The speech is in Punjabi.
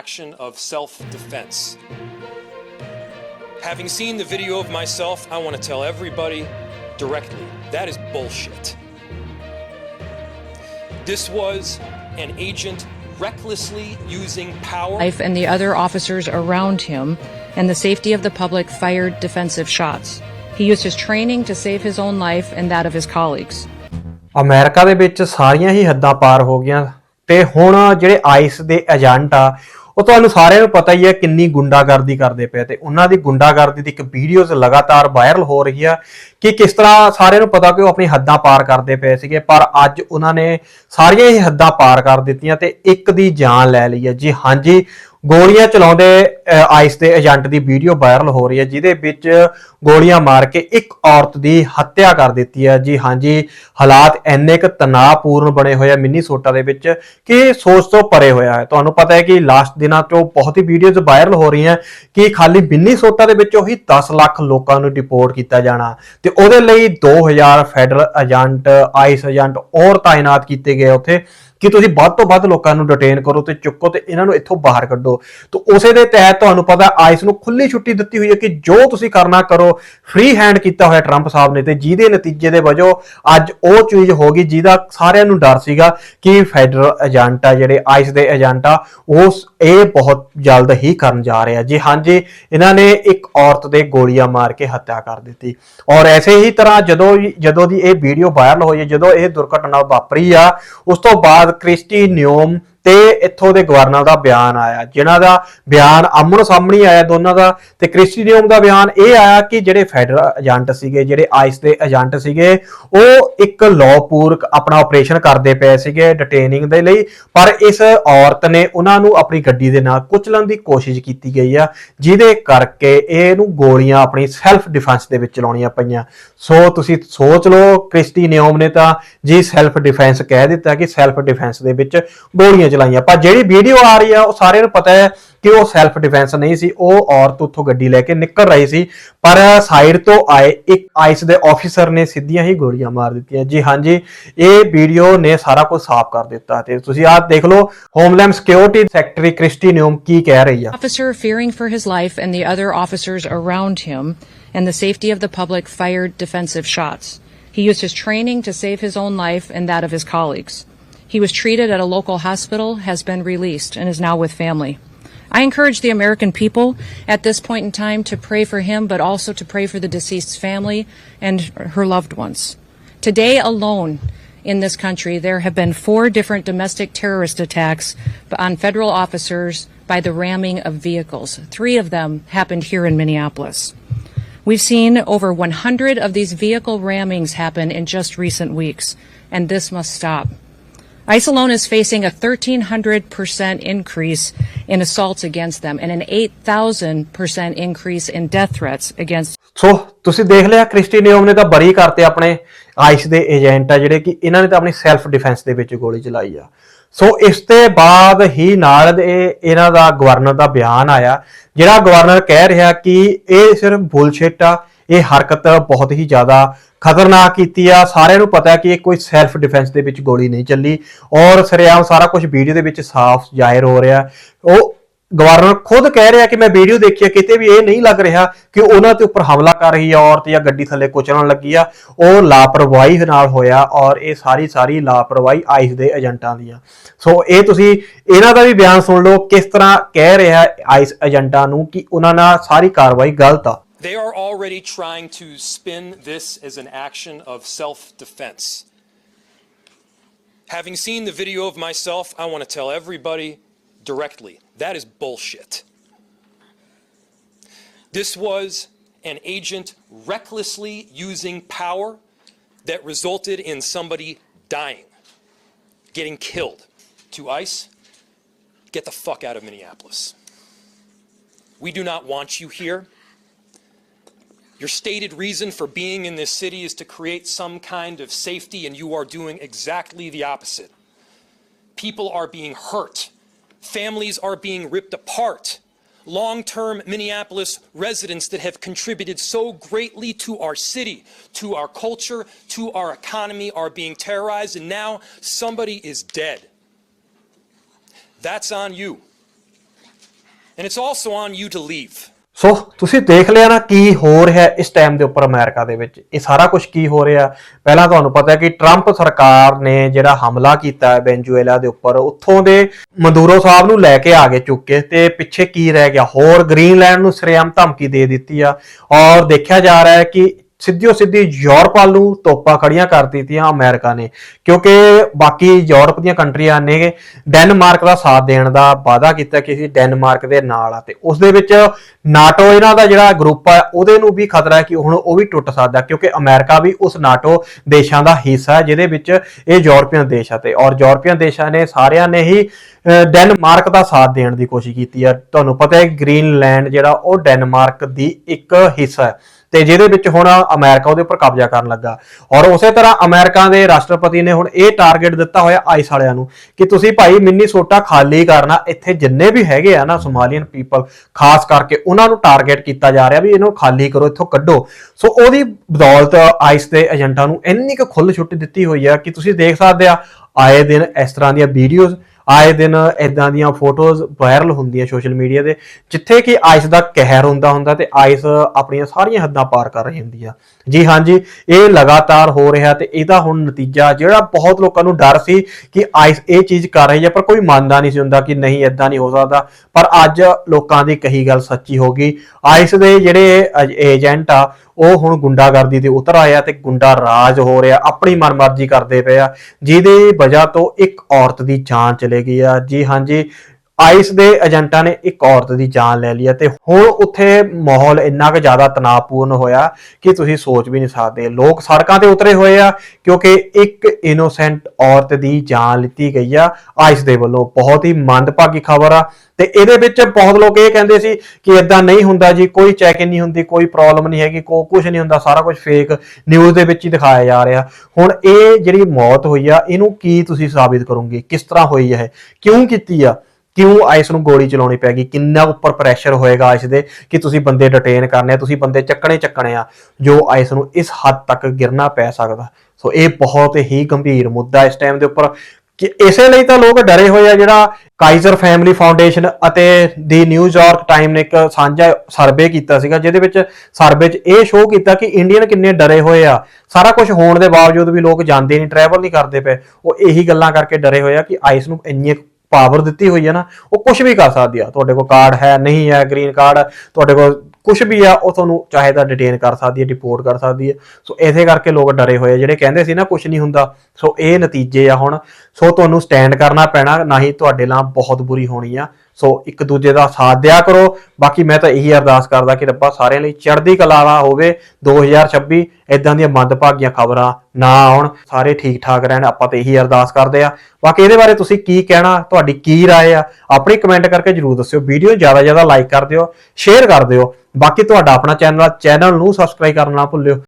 action of self defense. Having seen the video of myself, I want to tell everybody directly that is bullshit. This was an agent recklessly using power. life and the other officers around him and the safety of the public fired defensive shots. He used his training to save his own life and that of his colleagues. America ਦੇ ਵਿੱਚ ਸਾਰੀਆਂ ਹੀ ਹੱਦਾਂ ਪਾਰ ਹੋ ਗਈਆਂ ਤੇ ਹੁਣ ਜਿਹੜੇ ਆਈਸ ਦੇ ਏਜੰਟ ਆ ਉਹ ਤੁਹਾਨੂੰ ਸਾਰਿਆਂ ਨੂੰ ਪਤਾ ਹੀ ਹੈ ਕਿੰਨੀ ਗੁੰਡਾਗਰਦੀ ਕਰਦੇ ਪਏ ਤੇ ਉਹਨਾਂ ਦੀ ਗੁੰਡਾਗਰਦੀ ਦੀ ਇੱਕ ਵੀਡੀਓਜ਼ ਲਗਾਤਾਰ ਵਾਇਰਲ ਹੋ ਰਹੀ ਆ ਕਿ ਕਿਸ ਤਰ੍ਹਾਂ ਸਾਰਿਆਂ ਨੂੰ ਪਤਾ ਕਿ ਉਹ ਆਪਣੀ ਹੱਦਾਂ ਪਾਰ ਕਰਦੇ ਪਏ ਸੀਗੇ, ਪਰ ਅੱਜ ਉਹਨਾਂ ਨੇ ਸਾਰੀਆਂ ਹੀ ਹੱਦਾਂ ਪਾਰ ਕਰ ਦਿੱਤੀਆਂ ਤੇ ਇੱਕ ਦੀ ਜਾਨ ਲੈ ਲਈ ਹੈ। ਜੀ ਹਾਂਜੀ ਗੋਲੀਆਂ ਚਲਾਉਂਦੇ ਆਈਸ ਦੇ ਏਜੰਟ ਦੀ ਵੀਡੀਓ ਵਾਇਰਲ ਹੋ ਰਹੀ ਹੈ, ਜਿਹਦੇ ਵਿੱਚ ਗੋਲੀਆਂ ਮਾਰ ਕੇ ਇੱਕ ਔਰਤ ਦੀ ਹੱਤਿਆ ਕਰ ਦਿੱਤੀ ਹੈ। ਜੀ ਹਾਂਜੀ ਹਾਲਾਤ ਇੰਨੇ ਕੁ ਤਣਾਅਪੂਰਨ ਬਣੇ ਹੋਏ ਆ ਮਿਨੀਸੋਟਾ ਦੇ ਵਿੱਚ ਕਿ ਸੋਚ ਤੋਂ ਪਰੇ ਹੋਇਆ ਹੈ। ਤੁਹਾਨੂੰ ਪਤਾ ਹੈ ਕਿ ਲਾਸਟ ਦਿਨਾਂ ਤੋਂ ਬਹੁਤ ਹੀ ਵੀਡੀਓਜ਼ ਵਾਇਰਲ ਹੋ ਰਹੀਆਂ ਕਿ ਖਾਲੀ ਮਿਨੀਸੋਟਾ ਦੇ ਵਿੱਚੋਂ ਹੀ 10 ਲੱਖ ਲੋਕਾਂ ਨੂੰ ਡਿਪੋਰਟ ਕੀਤਾ ਜਾਣਾ। ਤੇ ਉਹਦੇ ਲਈ 2000 ਫੈਡਰਲ ਏਜੰਟ ਆਈਸ ਏਜੰਟ ਔਰ ਤਾਇਨਾਤ ਕੀਤੇ ਗਏ ਉੱਥੇ। ਕਿ ਤੁਸੀਂ ਵੱਧ ਤੋਂ ਵੱਧ ਲੋਕਾਂ ਨੂੰ ਡਿਟੇਨ ਕਰੋ ਤੇ ਚੁੱਕੋ ਤੇ ਇਹਨਾਂ ਨੂੰ ਇੱਥੋਂ ਬਾਹਰ ਕੱਢੋ। ਤੇ ਉਸੇ ਦੇ ਤਹਿਤ ਤੁਹਾਨੂੰ ਪਤਾ ਆਈਸ ਨੂੰ ਖੁੱਲੀ ਛੁੱਟੀ ਦਿੱਤੀ ਹੋਈ ਹੈ ਕਿ ਜੋ ਤੁਸੀਂ ਕਰਨਾ ਕਰੋ ਫ੍ਰੀ ਹੈਂਡ ਕੀਤਾ ਹੋਇਆ ਟਰੰਪ ਸਾਹਿਬ ਨੇ ਤੇ ਜਿਹਦੇ ਨਤੀਜੇ ਦੇ ਵਜੋਂ ਅੱਜ ਉਹ ਚੀਜ਼ ਹੋ ਗਈ ਜਿਹਦਾ ਸਾਰਿਆਂ ਨੂੰ ਡਰ ਸੀਗਾ ਕਿ ਫੈਡਰਲ ਏਜੰਟ ਆ, ਜਿਹੜੇ ਆਈਸ ਦੇ ਏਜੰਟ ਆ, ਉਹ ਇਹ ਬਹੁਤ ਜਲਦ ਹੀ ਕਰਨ ਜਾ ਰਹੇ ਆ। ਜੀ ਹਾਂਜੀ, ਇਹਨਾਂ ਨੇ ਇੱਕ ਔਰਤ ਦੇ ਗੋਲੀਆਂ ਮਾਰ ਕੇ ਹੱਤਿਆ ਕਰ ਦਿੱਤੀ। ਔਰ ਐਸੇ ਹੀ ਤਰ੍ਹਾਂ ਜਦੋਂ ਜਦੋਂ ਦੀ ਇਹ ਵੀਡੀਓ ਵਾਇਰਲ ਹੋਈ ਹੈ, ਜਦੋਂ ਇਹ ਦੁਰਘਟਨਾ ਵਾਪਰੀ ਆ, ਉਸ ਤੋਂ ਬਾਅਦ ਕ੍ਰਿਸਟੀ ਨਿਯੋਮ ਤੇ ਇੱਥੋਂ ਦੇ ਗਵਰਨਰ ਦਾ ਬਿਆਨ ਆਇਆ, ਜਿਨ੍ਹਾਂ ਦਾ ਬਿਆਨ ਆਮਣੋ ਸਾਹਮਣੇ ਆਇਆ ਦੋਨਾਂ ਦਾ, ਤੇ ਕ੍ਰਿਸਟੀ ਨਿਯੋਮ ਦਾ ਬਿਆਨ ਇਹ ਆਇਆ ਕਿ ਜਿਹੜੇ ਫੈਡਰਲ ਏਜੰਟ ਸੀਗੇ, ਜਿਹੜੇ ਆਈਸ ਦੇ ਏਜੰਟ ਸੀਗੇ, ਉਹ ਇੱਕ ਲਾਅਪੂਰਕ ਆਪਣਾ ਆਪਰੇਸ਼ਨ ਕਰਦੇ ਪਏ ਸੀਗੇ ਡਿਟੇਨਿੰਗ ਦੇ ਲਈ, ਪਰ ਇਸ ਔਰਤ ਨੇ ਉਹਨਾਂ ਨੂੰ ਆਪਣੀ ਗੱਡੀ ਦੇ ਨਾਲ ਕੁਚਲਣ ਦੀ ਕੋਸ਼ਿਸ਼ ਕੀਤੀ ਗਈ ਆ, ਜਿਹਦੇ ਕਰਕੇ ਇਹਨੂੰ ਗੋਲੀਆਂ ਆਪਣੀ ਸੈਲਫ ਡਿਫੈਂਸ ਦੇ ਵਿੱਚ ਚਲਾਉਣੀਆਂ ਪਈਆਂ। ਸੋ ਤੁਸੀਂ ਸੋਚ ਲਓ, ਕ੍ਰਿਸਟੀ ਨਿਯੋਮ ਨੇ ਤਾਂ ਜੀ ਸੈਲਫ ਡਿਫੈਂਸ ਕਹਿ ਦਿੱਤਾ ਕਿ ਸੈਲਫ ਡਿਫੈਂਸ ਦੇ ਵਿੱਚ ਗੋਲੀਆਂ ਚਲਾਈਆਂ ਪਰ ਜਿਹੜੀ ਵੀਡੀਓ ਆ ਰਹੀ ਆ ਉਹ ਸਾਰਿਆਂ ਨੂੰ ਪਤਾ ਹੈ ਕਿ ਉਹ ਸੈਲਫ ਡਿਫੈਂਸ ਨਹੀਂ ਸੀ ਉਹ ਔਰਤ ਉੱਥੋਂ ਗੱਡੀ ਲੈ ਕੇ ਨਿਕਲ ਰਹੀ ਸੀ ਪਰ ਸਾਈਡ ਤੋਂ ਆਏ ਇੱਕ ਆਈਸ ਦੇ ਆਫੀਸਰ ਨੇ ਸਿੱਧੀਆਂ ਹੀ ਗੋਲੀਆਂ ਮਾਰ ਦਿੱਤੀਆਂ ਜੀ ਹਾਂਜੀ ਇਹ ਵੀਡੀਓ ਨੇ ਸਾਰਾ ਕੁਝ ਸਾਫ਼ ਕਰ ਦਿੱਤਾ ਤੇ ਤੁਸੀਂ ਆਹ ਦੇਖ ਲਓ homeland security secretary Kristi Noem ਕੀ ਕਹਿ ਰਹੀ ਆ officer fearing for his life and the other officers around him and the safety of the public fired defensive shots He used his training to save his own life and that of his colleagues. He was treated at a local hospital, has been released, and is now with family. I encourage the American people at this point in time to pray for him, but also to pray for the deceased's family and her loved ones. Today alone in this country, there have been four different domestic terrorist attacks on federal officers by the ramming of vehicles. Three of them happened here in Minneapolis. We've seen over 100 of these vehicle rammings happen in just recent weeks, and this must stop. ICE is facing a 1,300% increase in assaults against them and an 8,000% increase in death threats against so ਤੁਸੀਂ ਦੇਖ ਲਿਆ ਕ੍ਰਿਸਟੀ ਨਿਯੋਮ ਨੇ ਤਾਂ ਬਰੀ ਕਰਤੇ ਆਪਣੇ ਆਈਸ ਦੇ ਏਜੰਟ ਆ ਜਿਹੜੇ ਕਿ ਇਹਨਾਂ ਨੇ ਤਾਂ ਆਪਣੀ ਸੈਲਫ ਡਿਫੈਂਸ ਦੇ ਵਿੱਚ ਗੋਲੀ ਚਲਾਈ ਆ। ਸੋ ਇਸ ਦੇ ਬਾਅਦ ਹੀ ਨਾਲ ਇਹ ਇਹਨਾਂ ਦਾ ਗਵਰਨਰ ਦਾ ਬਿਆਨ ਆਇਆ ਜਿਹੜਾ ਗਵਰਨਰ ਕਹਿ ਰਿਹਾ ਕਿ ਇਹ ਸਿਰਫ ਬੁਲਸ਼ਿਟ ਆ ਇਹ ਹਰਕਤ ਬਹੁਤ ਹੀ ਜ਼ਿਆਦਾ ਖਤਰਨਾਕ ਕੀਤੀ ਆ। ਸਾਰਿਆਂ ਨੂੰ ਪਤਾ ਹੈ ਕਿ ਇਹ ਕੋਈ ਸੈਲਫ ਡਿਫੈਂਸ ਦੇ ਵਿੱਚ ਗੋਲੀ ਨਹੀਂ ਚੱਲੀ ਔਰ ਸਰੇਆਮ ਸਾਰਾ ਕੁਝ ਵੀਡੀਓ ਦੇ ਵਿੱਚ ਸਾਫ਼ ਜ਼ਾਹਿਰ ਹੋ ਰਿਹਾ। ਉਹ ਗਵਰਨਰ ਖੁਦ ਕਹਿ ਰਿਹਾ ਕਿ ਮੈਂ ਵੀਡੀਓ ਦੇਖੀ ਹੈ ਕਿਤੇ ਵੀ ਇਹ ਨਹੀਂ ਲੱਗ ਰਿਹਾ ਕਿ ਉਹਨਾਂ ਤੇ ਉੱਪਰ ਹਮਲਾ ਕਰ ਰਹੀ ਹੈ ਔਰਤ ਜਾਂ ਗੱਡੀ ਥੱਲੇ ਕੁਚਲਣ ਲੱਗੀ ਆ। ਉਹ ਲਾਪਰਵਾਹੀ ਨਾਲ ਹੋਇਆ ਔਰ ਇਹ ਸਾਰੀ ਸਾਰੀ ਲਾਪਰਵਾਹੀ ਆਈਸ ਦੇ ਏਜੰਟਾਂ ਦੀ ਆ। ਸੋ ਇਹ ਤੁਸੀਂ ਇਹਨਾਂ ਦਾ ਵੀ ਬਿਆਨ ਸੁਣ ਲਓ, ਕਿਸ ਤਰ੍ਹਾਂ ਕਹਿ ਰਿਹਾ ਆਈਸ ਏਜੰਟਾਂ ਨੂੰ ਕਿ ਉਹਨਾਂ ਨਾਲ ਸਾਰੀ ਕਾਰਵਾਈ ਗਲਤ ਆ। They are already trying to spin this as an action of self defense. Having seen the video of myself, I want to tell everybody directly that is bullshit. This was an agent recklessly using power that resulted in somebody dying, getting killed. To ICE, get the fuck out of Minneapolis. We do not want you here. Your stated reason for being in this city is to create some kind of safety, and you are doing exactly the opposite. People are being hurt, families are being ripped apart. Long term Minneapolis residents that have contributed so greatly to our city, to our culture, to our economy are being terrorized, and now somebody is dead. That's on you. And it's also on you to leave. ਸੋ ਤੁਸੀਂ ਦੇਖ ਲਿਆ ਨਾ ਕੀ ਹੋ ਰਿਹਾ ਇਸ ਟਾਈਮ ਦੇ ਉੱਪਰ ਅਮਰੀਕਾ ਦੇ ਵਿੱਚ। ਇਹ ਸਾਰਾ ਕੁਝ ਕੀ ਹੋ ਰਿਹਾ? ਪਹਿਲਾਂ ਤੁਹਾਨੂੰ ਪਤਾ ਹੈ ਕਿ ਟਰੰਪ ਸਰਕਾਰ ਨੇ ਜਿਹੜਾ ਹਮਲਾ ਕੀਤਾ ਹੈ ਵੈਨਜ਼ੂਏਲਾ ਦੇ ਉੱਪਰ, ਉੱਥੋਂ ਦੇ ਮਦੂਰੋ ਸਾਹਿਬ ਨੂੰ ਲੈ ਕੇ ਆ ਗਏ ਚੁੱਕੇ ਕੇ ਤੇ ਪਿੱਛੇ ਕੀ ਰਹਿ ਗਿਆ? ਹੋਰ ਗ੍ਰੀਨਲੈਂਡ ਨੂੰ ਸਰੇਆਮ ਧਮਕੀ ਦੇ ਦਿੱਤੀ ਆ। ਔਰ ਦੇਖਿਆ ਜਾ ਰਿਹਾ ਹੈ ਕਿ ਸਿੱਧੀਓ ਸਿੱਧੀ ਯੂਰਪ ਵੱਲ ਨੂੰ ਤੋਪਾਂ ਖੜੀਆਂ ਕਰ ਦਿੱਤੀਆਂ ਅਮਰੀਕਾ ਨੇ, ਕਿਉਂਕਿ ਬਾਕੀ ਯੂਰਪ ਦੀਆਂ ਕੰਟਰੀਆਂ ਨੇ ਡੈਨਮਾਰਕ ਦਾ ਸਾਥ ਦੇਣ ਦਾ ਵਾਅਦਾ ਕੀਤਾ ਕਿ ਅਸੀਂ ਡੈਨਮਾਰਕ ਦੇ ਨਾਲ ਆ ਤੇ ਉਸ ਦੇ ਵਿੱਚ ਨਾਟੋ ਇਹਨਾਂ ਦਾ ਜਿਹੜਾ ਗਰੁੱਪ ਆ, ਉਹਦੇ ਨੂੰ ਵੀ ਖਤਰਾ ਹੈ ਕਿ ਹੁਣ ਉਹ ਵੀ ਟੁੱਟ ਸਕਦਾ ਕਿਉਂਕਿ ਅਮਰੀਕਾ ਵੀ ਉਸ ਨਾਟੋ ਦੇਸ਼ਾਂ ਦਾ ਹਿੱਸਾ ਹੈ, ਜਿਹਦੇ ਵਿੱਚ ਇਹ ਯੂਰਪੀਅਨ ਦੇਸ਼ ਆ ਤੇ ਔਰ ਯੂਰਪੀਅਨ ਦੇਸ਼ਾਂ ਨੇ ਸਾਰਿਆਂ ਨੇ ਹੀ ਡੈਨਮਾਰਕ ਦਾ ਸਾਥ ਦੇਣ ਦੀ ਕੋਸ਼ਿਸ਼ ਕੀਤੀ ਆ। ਤੁਹਾਨੂੰ ਪਤਾ ਹੈ ਗ੍ਰੀਨਲੈਂਡ ਜਿਹੜਾ ਉਹ ਡੈਨਮਾਰਕ ਦੀ ਇੱਕ ਹਿੱਸਾ ਹੈ। ਤੇ ਜਿਹਦੇ ਵਿੱਚ ਹੁਣ ਅਮਰੀਕਾ ਉਹਦੇ ਉੱਪਰ ਕਬਜ਼ਾ ਕਰਨ ਲੱਗਾ। ਔਰ ਉਸੇ ਤਰ੍ਹਾਂ ਅਮਰੀਕਾ ਦੇ ਰਾਸ਼ਟਰਪਤੀ ਨੇ ਹੁਣ ਇਹ ਟਾਰਗੇਟ ਦਿੱਤਾ ਹੋਇਆ ਆਈਸ ਵਾਲਿਆਂ ਨੂੰ ਕਿ ਤੁਸੀਂ ਭਾਈ ਮਿਨੀਸੋਟਾ ਖਾਲੀ ਕਰਨਾ, ਇੱਥੇ ਜਿੰਨੇ ਵੀ ਹੈਗੇ ਆ ਨਾ ਸੋਮਾਲੀਅਨ ਪੀਪਲ ਖਾਸ ਕਰਕੇ ਉਹਨਾਂ ਨੂੰ ਟਾਰਗੇਟ ਕੀਤਾ ਜਾ ਰਿਹਾ ਵੀ ਇਹਨੂੰ ਖਾਲੀ ਕਰੋ, ਇੱਥੋਂ ਕੱਢੋ। ਸੋ ਉਹਦੀ ਬਦੌਲਤ ਆਈਸ ਦੇ ਏਜੰਟਾਂ ਨੂੰ ਇੰਨੀ ਕੁ ਖੁੱਲ੍ਹ ਛੁੱਟੀ ਦਿੱਤੀ ਹੋਈ ਆ ਕਿ ਤੁਸੀਂ ਦੇਖ ਸਕਦੇ ਆ, ਆਏ ਦਿਨ ਇਸ ਤਰ੍ਹਾਂ ਦੀਆਂ ਵੀਡੀਓਜ਼ ਆਏ ਦਿਨ ਇਦਾਂ ਦੀਆਂ ਫੋਟੋਜ਼ ਵਾਇਰਲ ਹੁੰਦੀਆਂ ਸੋਸ਼ਲ ਮੀਡੀਆ ਤੇ, ਜਿੱਥੇ ਕਿ ਆਈਸ ਦਾ ਕਹਿਰ ਹੁੰਦਾ ਹੁੰਦਾ ਤੇ ਆਈਸ ਆਪਣੀਆਂ ਸਾਰੀਆਂ ਹੱਦਾਂ ਪਾਰ ਕਰ ਰਹੀ ਹੁੰਦੀ ਆ। ਜੀ ਹਾਂਜੀ ਇਹ ਲਗਾਤਾਰ ਹੋ ਰਿਹਾ ਤੇ ਇਹਦਾ ਹੁਣ ਨਤੀਜਾ, ਜਿਹੜਾ ਬਹੁਤ ਲੋਕਾਂ ਨੂੰ ਡਰ ਸੀ ਕਿ ਆਈਸ ਇਹ ਚੀਜ਼ ਕਰ ਰਹੀ ਹੈ ਪਰ ਕੋਈ ਮੰਨਦਾ ਨਹੀਂ ਸੀ ਹੁੰਦਾ ਕਿ ਨਹੀਂ ਇਦਾਂ ਨਹੀਂ ਹੋ ਸਕਦਾ। ਪਰ ਅੱਜ ਲੋਕਾਂ ਦੀ ਕਹੀ ਗੱਲ ਸੱਚੀ ਹੋ ਗਈ। ਆਈਸ ਦੇ ਜਿਹੜੇ ਏਜੰਟ ਆ ਉਹ ਹੁਣ ਗੁੰਡਾਗਰਦੀ ਤੇ ਉਤਰ ਆਇਆ ਤੇ ਗੁੰਡਾ ਰਾਜ ਹੋ ਰਿਹਾ, ਆਪਣੀ ਮਨਮਰਜ਼ੀ ਕਰਦੇ ਪਏ ਆ। ਜਿਹਦੇ ਵਜ੍ਹਾ ਤੋਂ ਇੱਕ ਔਰਤ ਦੀ ਜਾਨ ਚਲੇ ਗਈ ਆ। ਜੀ ਹਾਂਜੀ ਆਈਸ ਦੇ ਏਜੰਟਾਂ ਨੇ ਇੱਕ ਔਰਤ ਦੀ ਜਾਨ ਲੈ ਲਈ ਆ ਤੇ ਹੁਣ ਉੱਥੇ ਮਾਹੌਲ ਇੰਨਾ ਕੁ ਜ਼ਿਆਦਾ ਤਣਾਅਪੂਰਨ ਹੋਇਆ ਕਿ ਤੁਸੀਂ ਸੋਚ ਵੀ ਨਹੀਂ ਸਕਦੇ। ਲੋਕ ਸੜਕਾਂ ਤੇ ਉਤਰੇ ਹੋਏ ਆ ਕਿਉਂਕਿ ਇੱਕ ਇਨੋਸੈਂਟ ਔਰਤ ਦੀ ਜਾਨ ਲਿੱਤੀ ਗਈ ਆ ਆਈਸ ਦੇ ਵੱਲੋਂ। ਬਹੁਤ ਹੀ ਮੰਦਭਾਗੀ ਖਬਰ ਆ ਤੇ ਇਹਦੇ ਵਿੱਚ ਬਹੁਤ ਲੋਕ ਇਹ ਕਹਿੰਦੇ ਸੀ ਕਿ ਇਦਾਂ ਨਹੀਂ ਹੁੰਦਾ ਜੀ, ਕੋਈ ਚੈੱਕ ਨਹੀਂ ਹੁੰਦੀ, ਕੋਈ ਪ੍ਰੋਬਲਮ ਨਹੀਂ ਹੈਗੀ, ਕੋ ਕੁਝ ਨਹੀਂ ਹੁੰਦਾ, ਸਾਰਾ ਕੁਝ ਫੇਕ ਨਿਊਜ਼ ਦੇ ਵਿੱਚ ਹੀ ਦਿਖਾਇਆ ਜਾ ਰਿਹਾ। ਹੁਣ ਇਹ ਜਿਹੜੀ ਮੌਤ ਹੋਈ ਆ, ਇਹਨੂੰ ਕੀ ਤੁਸੀਂ ਸਾਬਿਤ ਕਰੋਗੇ? ਕਿਸ ਤਰ੍ਹਾਂ ਹੋਈ ਹੈ ਕਿਉਂ ਕੀਤੀ ਆ? ਕਿਉਂ ਆਈਸ ਨੂੰ ਗੋਲੀ ਚਲਾਉਣੀ ਪੈ ਗਈ? ਕਿੰਨਾ ਉੱਪਰ ਪ੍ਰੈਸ਼ਰ ਹੋਏਗਾ ਆਈਸ ਦੇ ਕਿ ਤੁਸੀਂ ਬੰਦੇ ਡਿਟੇਨ ਕਰਨੇ ਆ, ਤੁਸੀਂ ਬੰਦੇ ਚੱਕਣੇ ਚੱਕਣੇ ਆ, ਜੋ ਆਈਸ ਨੂੰ ਇਸ ਹੱਦ ਤੱਕ ਗਿਰਨਾ ਪੈ ਸਕਦਾ। ਸੋ ਇਹ ਬਹੁਤ ਹੀ ਗੰਭੀਰ ਮੁੱਦਾ ਇਸ ਟਾਈਮ ਦੇ ਉੱਪਰ। ਕਿ ਇਸੇ ਲਈ ਤਾਂ ਲੋਕ ਡਰੇ ਹੋਏ ਆ ਜਿਹੜਾ ਕਾਈਜ਼ਰ ਫੈਮਿਲੀ ਫਾਊਂਡੇਸ਼ਨ ਅਤੇ ਦੀ ਨਿਊਯਾਰਕ ਟਾਈਮ ਨੇ ਇੱਕ ਸਾਂਝਾ ਸਰਵੇ ਕੀਤਾ ਸੀਗਾ, ਜਿਹਦੇ ਵਿੱਚ ਸਰਵੇ 'ਚ ਇਹ ਸ਼ੋਅ ਕੀਤਾ ਕਿ ਇੰਡੀਅਨ ਕਿੰਨੇ ਡਰੇ ਹੋਏ ਆ। ਸਾਰਾ ਕੁਝ ਹੋਣ ਦੇ ਬਾਵਜੂਦ ਵੀ ਲੋਕ ਜਾਂਦੇ ਨਹੀਂ ਟਰੈਵਲ ਨਹੀਂ ਕਰਦੇ ਪਏ। ਉਹ ਇਹੀ ਗੱਲਾਂ ਕਰਕੇ ਡਰੇ ਹੋਏ ਆ ਕਿ ਆਈਸ ਨੂੰ ਇੰਨੀ ਪਾਵਰ ਦਿੱਤੀ ਹੋਈ ਹੈ ਨਾ, ਉਹ ਕੁਝ ਵੀ ਕਰ ਸਕਦੀ ਆ। ਤੁਹਾਡੇ ਕੋਲ ਕਾਰਡ ਹੈ, ਨਹੀਂ ਹੈ ਗ੍ਰੀਨ ਕਾਰਡ ਤੁਹਾਡੇ ਕੋਲ ਕੁਝ ਵੀ ਆ, ਉਹ ਤੁਹਾਨੂੰ ਚਾਹੇ ਤਾਂ ਡਿਟੇਨ ਕਰ ਸਕਦੀ ਹੈ ਡਿਪੋਰਟ ਕਰ ਸਕਦੀ ਹੈ। ਸੋ ਇਸੇ ਕਰਕੇ ਲੋਕ ਡਰੇ ਹੋਏ ਆ, ਜਿਹੜੇ ਕਹਿੰਦੇ ਸੀ ਨਾ ਕੁਝ ਨਹੀਂ ਹੁੰਦਾ। ਸੋ ਇਹ ਨਤੀਜੇ ਆ ਹੁਣ। ਸੋ ਤੁਹਾਨੂੰ ਸਟੈਂਡ ਕਰਨਾ ਪੈਣਾ ਨਹੀਂ ਤੁਹਾਡੇ ਨਾਲ ਬਹੁਤ ਬੁਰੀ ਹੋਣੀ ਆ। ਸੋ ਇੱਕ ਦੂਜੇ ਦਾ ਸਾਥ ਦਿਆ ਕਰੋ ਬਾਕੀ ਮੈਂ ਤਾਂ ਇਹੀ ਅਰਦਾਸ ਕਰਦਾ ਕਿ ਰੱਬਾ ਸਾਰਿਆਂ ਲਈ ਚੜ੍ਹਦੀ ਕਲਾ ਵਾਲਾ ਹੋਵੇ 2026 ਇਦਾਂ ਦੀਆਂ ਮੰਦਭਾਗੀਆਂ ਖਬਰਾਂ ਨਾ ਆਉਣ ਸਾਰੇ ਠੀਕ ਠਾਕ ਰਹਿਣ ਆਪਾਂ ਤਾਂ ਇਹੀ ਅਰਦਾਸ ਕਰਦੇ ਆ ਬਾਕੀ ਇਹਦੇ ਬਾਰੇ ਤੁਸੀਂ ਕੀ ਕਹਿਣਾ ਤੁਹਾਡੀ ਕੀ رائے ਆ ਆਪਣੀ ਕਮੈਂਟ ਕਰਕੇ ਜਰੂਰ ਦੱਸਿਓ ਵੀਡੀਓ ਜ਼ਿਆਦਾ ਜ਼ਿਆਦਾ ਲਾਈਕ ਕਰ ਦਿਓ ਸ਼ੇਅਰ ਕਰ ਦਿਓ ਬਾਕੀ ਤੁਹਾਡਾ ਆਪਣਾ ਚੈਨਲ ਆ ਚੈਨਲ ਨੂੰ ਸਬਸਕ੍ਰਾਈਬ ਕਰਨਾ ਨਾ ਭੁੱਲਿਓ